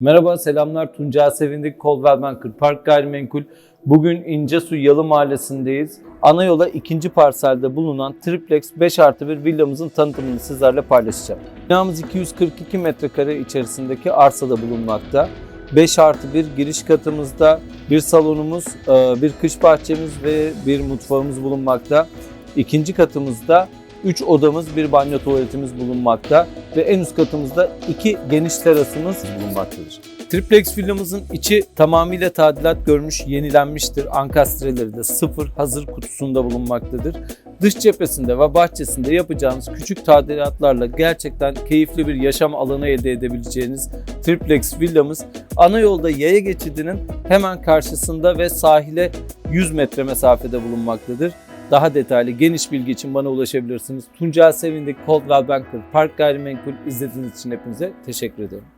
Merhaba, selamlar. Tuncay Sevindik, Coldwell Banker Park Gayrimenkul. Bugün İncesu Yalı Mahallesi'ndeyiz. Ana yola ikinci parselde bulunan triplex 5 artı 1 villamızın tanıtımını sizlerle paylaşacağım. Binamız 242 metrekare içerisindeki arsada bulunmakta. 5 artı 1 giriş katımızda bir salonumuz, e, bir kış bahçemiz ve bir mutfağımız bulunmakta. İkinci katımızda 3 odamız, bir banyo tuvaletimiz bulunmakta ve en üst katımızda iki geniş terasımız bulunmaktadır. Triplex villamızın içi tamamıyla tadilat görmüş, yenilenmiştir. Ankastreleri de sıfır hazır kutusunda bulunmaktadır. Dış cephesinde ve bahçesinde yapacağınız küçük tadilatlarla gerçekten keyifli bir yaşam alanı elde edebileceğiniz Triplex villamız ana yolda yaya geçidinin hemen karşısında ve sahile 100 metre mesafede bulunmaktadır. Daha detaylı, geniş bilgi için bana ulaşabilirsiniz. Tuncay Sevindik, Coldwell Banker, Park Gayrimenkul izlediğiniz için hepinize teşekkür ederim.